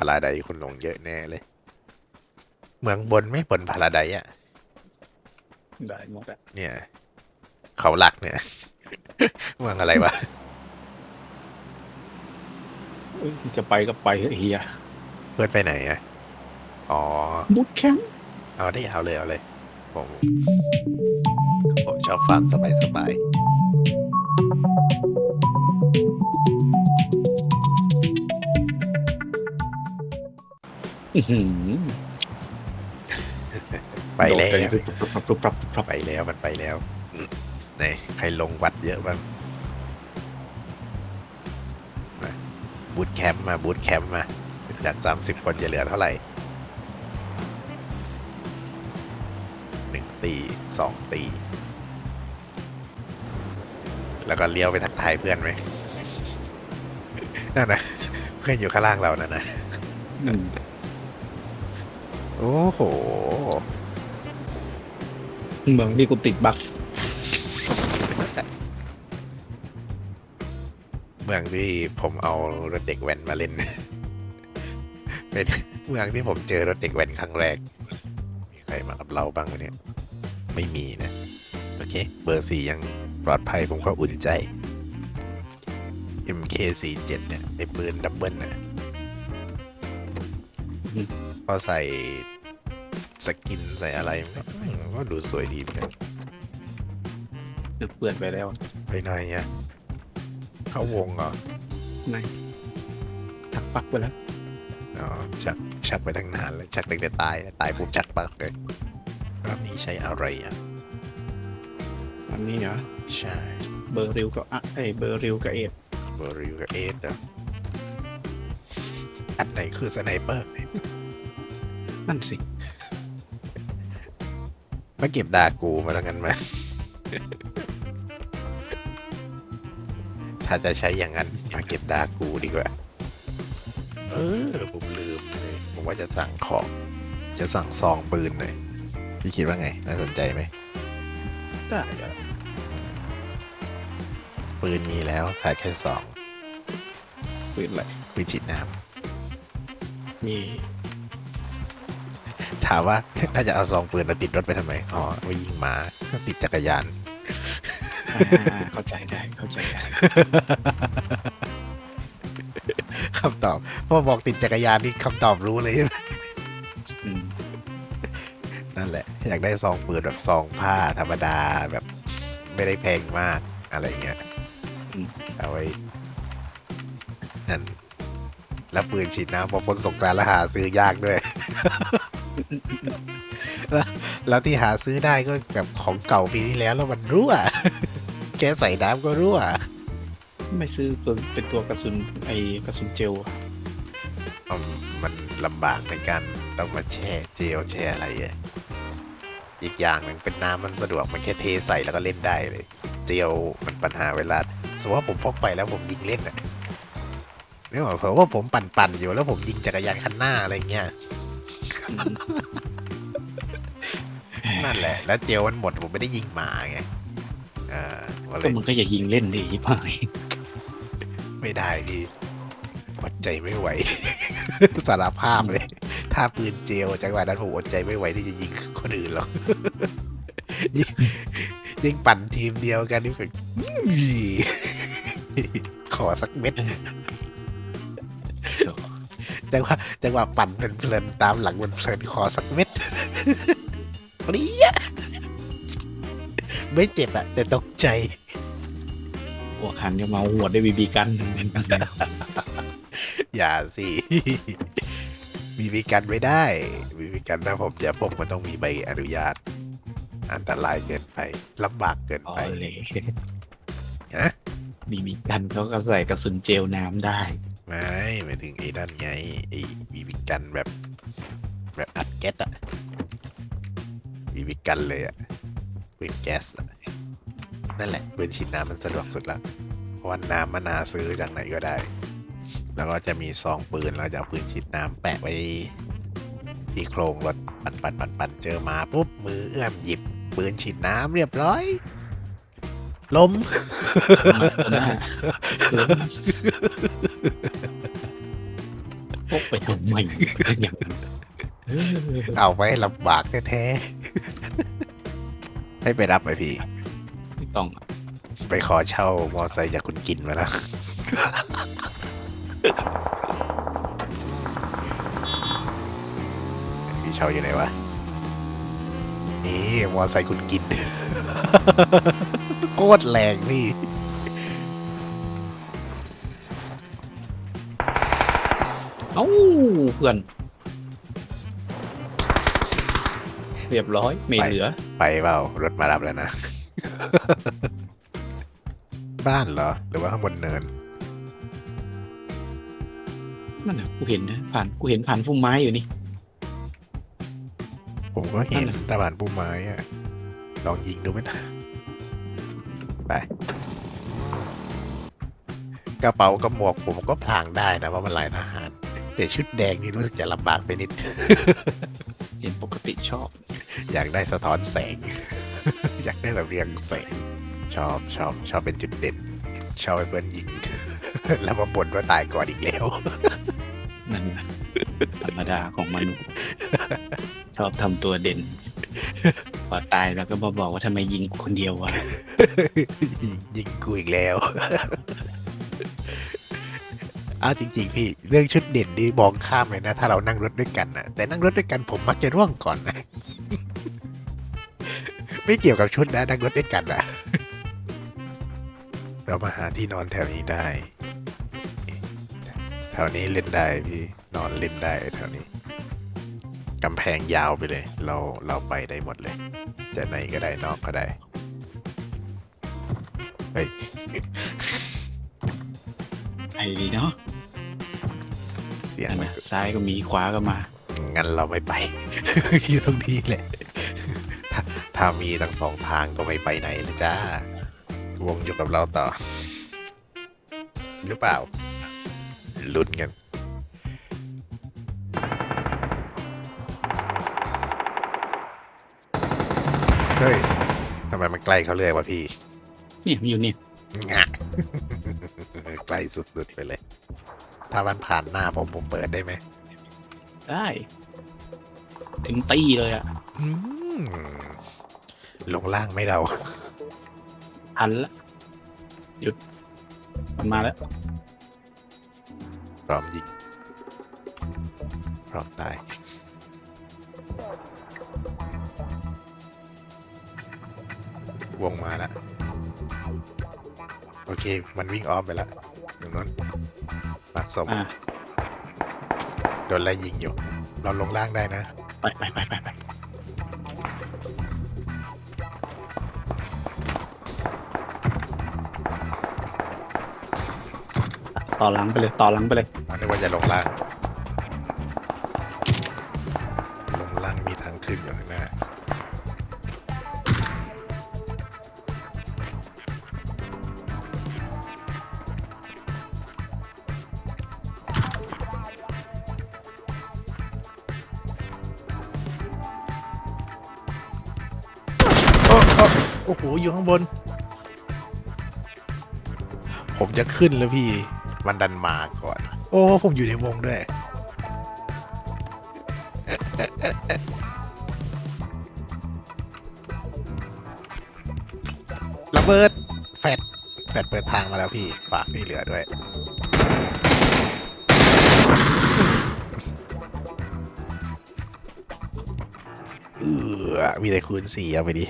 าราไดคนลงเยอะแน่เลย เมืองบนไหม่บนพาราไดอะได้หมดอะเนี่ย เขาหลักเนี่ย เมืองอะไรวะ เอ้ยจะไปก็ไปเถอะเฮียเพื่อนไปไหนอะอ๋อบุดแคมป์เอาได้เอาเลยเอาเลย ผมผมชอบฟาร์มสบายสบายอื้อหือๆ ไปแล้วโดดกันปรับปรับปรับปรับปรับไปแล้วมันไปแล้วอืมไหนใครลงวัดเยอะบ้างมาบูตแคมป์มาบูตแคมป์มา จากสามสิบคนจะเหลือเท่าไหร่หนึ่งตีสองตี แล้วก็เลี้ยวไปทักทายเพื่อนไหมนั่นนะเพื่อนอยู่ข้างล่างเรานั่นนะอืม โอ้โหเมืองที่กูติดบักเมืองที่ผมเอารถเด็กแว้นมาเล่น เป็นเมืองที่ผมเจอรถเด็กแว้นครั้งแรก มีใครมากับเราบ้างไหมเนี่ย ไม่มีนะ โอเค เบอร์สี่ยังปลอดภัยผมก็อุ่นใจ MK47 เนี่ยไอ้ปืนดับเบิลน่ะ พอใส่สกินใส่อะไรอืมก็ดูสวยดีเหมือนกันเดือดเปื่อนไปแล้วไปหน่อยเนี่ยเข้าวงเหรอไม่ทักปักไปแล้วอ๋อชักชักไปตั้งนานเลยชักตั้งแต่ตายแล้วตายปุ๊บชักปักเลยรอบนี้ใช้อะไรอะอันนี้เหรอใช่เบอร์ริวกับอะเอ้ยเบอร์ริวกับเอ็ดเบอร์ริวกับเอสเหรออันไหนคือสไนเปอร์ นั่นสิ มาเก็บดากูมาแล้วกันไหม ถ้าจะใช้อย่างนั้น มาเก็บดากูดีกว่า เออ ผมลืมเลย ผมว่าจะสั่งของ จะสั่งซองปืนหน่อย พี่คิดว่าไง น่าสนใจไหม ได้เหรอปืนมีแล้วขาดแค่ซอง ปืนอะไรปืนฉีดน้มีำ ถามว่าถ้าจะเอาซองปืนมาติดรถไปทำไม อ๋อไว้ยิงหมาก็ติดจักรยาน อ่าเข้าใจได้เข้าใจได้คำตอบพอบอกติดจักรยานนี่คำตอบรู้เลยใช่ไหมอืมนั่นแหละ อยากได้ซองปืนแบบซองผ้าธรรมดาแบบไม่ได้แพงมากอะไรเงี้ยเอาไว้นั่นแล้วปืนฉีดน้ำพอพ้นสงกรานต์แล้วหาซื้อยากด้วย แล้วแล้วที่หาซื้อได้ก็แบบของเก่าปีที่แล้วแล้วมันรั่วแค่ใส่น้ำก็รั่ว ไม่ซื้อตัวเป็นตัวกระสุนไอกระสุนเจลอะอืมมันลำบากในการต้องมาแช่เจลแช่อะไรอะอีกอย่างหนึ่งเป็นน้ำมันสะดวกมันแค่เทใส่แล้วก็เล่นได้เลย เจลมันปัญหาเวลาสมมติว่าผมพกไปแล้วผมยิงเล่นอะเนี่ยเผื่อว่าผมปั่นๆอยู่แล้วผมยิงจักรยานคันหน้าอะไรเงี้ย นั่นแหละ แล้วเจลมันหมดผมไม่ได้ยิงหมาไงเอ่าก็เลก็ยมึงก็อย่ายิงเล่นดิพี่พายไม่ได้พี่อดใจไม่ไหว สารภาพเลย ถ้าปืนเจลจังหวะนั้นผมอดใจไม่ไหวที่จะยิงคนอื่นหรอก ยิ่งยิ่งปั่นทีมเดียวกันนี่แบบอื้อขอสักเม็ด จังหวะจังหวะปั่นเพลินๆตามหลังมันเพลินขอสักเม็ดเปรี้ยไม่เจ็บอะแต่ตกใจหัวหันจะมาหัวได้วยบีบีกัน อย่าสิมีวิกันไม่ได้มีวิกันถ้าผมจะพกมันต้องมีใบอนุญาต อันตรายเกินไปลำบากเกินอ๋อไปเลยฮะบีบีกันเขาก็ใส่กระสุนเจลน้ำได้ ไม่หมายถึงไอ้นั่นไงไอ้มีวิกันแบบแบบอัดแก๊สอะมีวิกันเลยอะปืนแก๊สอะนั่นแหละปืนฉีดน้ำมันสะดวกสุดละเพราะว่าน้ำมันนาซื้อจากไหนก็ได้ แล้วก็จะมีซองปืนแล้วจะเอาปืนฉีดน้ำแปะไว้ที่โครงรถปันปันปันปันเจอมาปุ๊บมือเอื้อมหยิบปืนฉีดน้ำเรียบร้อยล้มหน้า พกไปทำไมอย่างนั้นเออเอาไว้ลำบากแท้ๆให้ไปรับไหมพี่ ไม่ต้องอะไปขอเช่ามอไซค์จากคุณกินมาแล้ว พี่เช่าอยู่ไหนวะ นี่มอไซค์คุณกิน โคตรแรงพี่ เอ้าเพื่อน เรียบร้อยไม่ไปเหลือ ไปเปล่ารถมารับแล้วนะ บ้านเหรอ หรือว่าข้างบนเนิน นั่นน่ะกูเห็นนะผ่านกูเห็นผ่านพุ่มไม้อยู่นี่ ผมก็เห็นนั่นน่ะตะบานปูไม้อะลองยิงดูไหมนะไป กระเป๋ากับหมวกผมก็พลางได้นะเพราะมันลายทหาร แต่ชุดแดงนี่รู้สึกจะลำบากไปนิด เห็นปกติชอบ อยากได้สะท้อนแสง อยากได้แบบเรียงแสง ชอบชอบชอบเป็นจุดเด่น ชอบให้เพื่อนยิง แล้วมาบ่นว่าตายก่อนอีกแล้ว นั่นนะธรรมดาของมนุษย์ ชอบทำตัวเด่น พอตายแล้วก็มาบอกว่าทำไมยิงกูคนเดียววะ ยิงกูอีกแล้ว เอาจริง ๆ พี่ เรื่องชุดเด่นนี่มองข้ามเลยนะ ถ้าเรานั่งรถด้วยกันนะแต่นั่งรถด้วยกันผมมักจะร่วงก่อนนะ ไม่เกี่ยวกับชุดนะนั่งรถด้วยกันนะเรามาหาที่นอนแถวนี้ได้ แถวนี้เล่นได้พี่นอนเล่นได้แถวนี้กำแพงยาวไปเลย เราเราไปได้หมดเลย จะในก็ได้นอกก็ได้เฮ้ย ไอ้ดีเนาะ สียงนั่นมันนะซ้ายก็มีขวาก็มา งั้นเราไม่ไป อยู่ตรงนี้แหละถ้าถ้ามีทั้งสองทางก็ไม่ไปไหนนะจ้าวงอยู่กับเราต่อ หรือเปล่า ลุ้นกันเฮ้ยทำไมมันใกล้เขาเลยวะพี่เนี่ยมันอยู่นี่ งะ ใกล้สุดๆไปเลย ถ้ามันผ่านหน้าผมผมเปิดได้ไหมได้เต็มตี้เลยอะอืมลงล่างไม่เราทันละหยุด มันมาแล้ว พร้อมยิงพร้อมตาย วงมาแล้ว โอเค มันวิ่งอ้อมไปแล้วตรงนั้น ปักศพอ่าโดนไล่ยิงอยู่ เราลงล่างได้นะ ไปไปไปไปไปต่อหลังไปเลยต่อหลังไปเลย อันนี้ว่าจะลงล่าง ลงล่างมีทางขึ้นอยู่ข้างหน้า โอ้โห อยู่ข้างบน ผมจะขึ้นแล้วพี่ มันดันมาก่อน โอ้ ผมอยู่ในวงด้วย ระเบิด แฟดแฟดเปิดทางมาแล้วพี่ ฝากพี่เหลือด้วยเออมีแต่คูณสี่เอาไปดิ